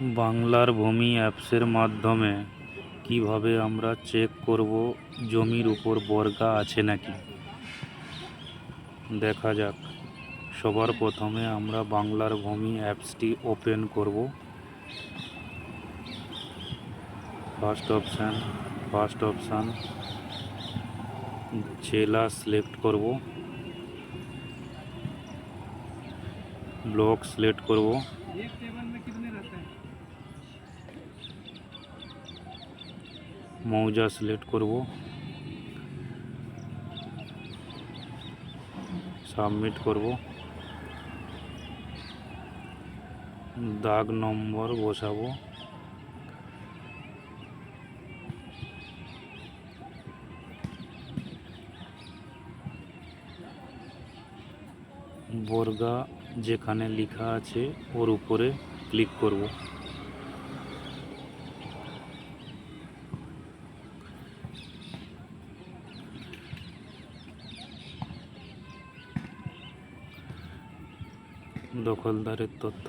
বাংলার ভূমি অ্যাপসের মাধ্যমে কীভাবে আমরা চেক করব জমির উপর বর্গা আছে নাকি? দেখা যাক। সবার প্রথমে আমরা বাংলার ভূমি অ্যাপসটি ওপেন করব। ফার্স্ট অপশান ফার্স্ট অপশান, জেলা সিলেক্ট করব। ব্লক সিলেক্ট করব। মৌজা সিলেক্ট করব। সাবমিট করব। দাগ নম্বর বসাবো। বর্গা যেখানে লেখা আছে ওর উপরে ক্লিক করব। দখলদারের তথ্য।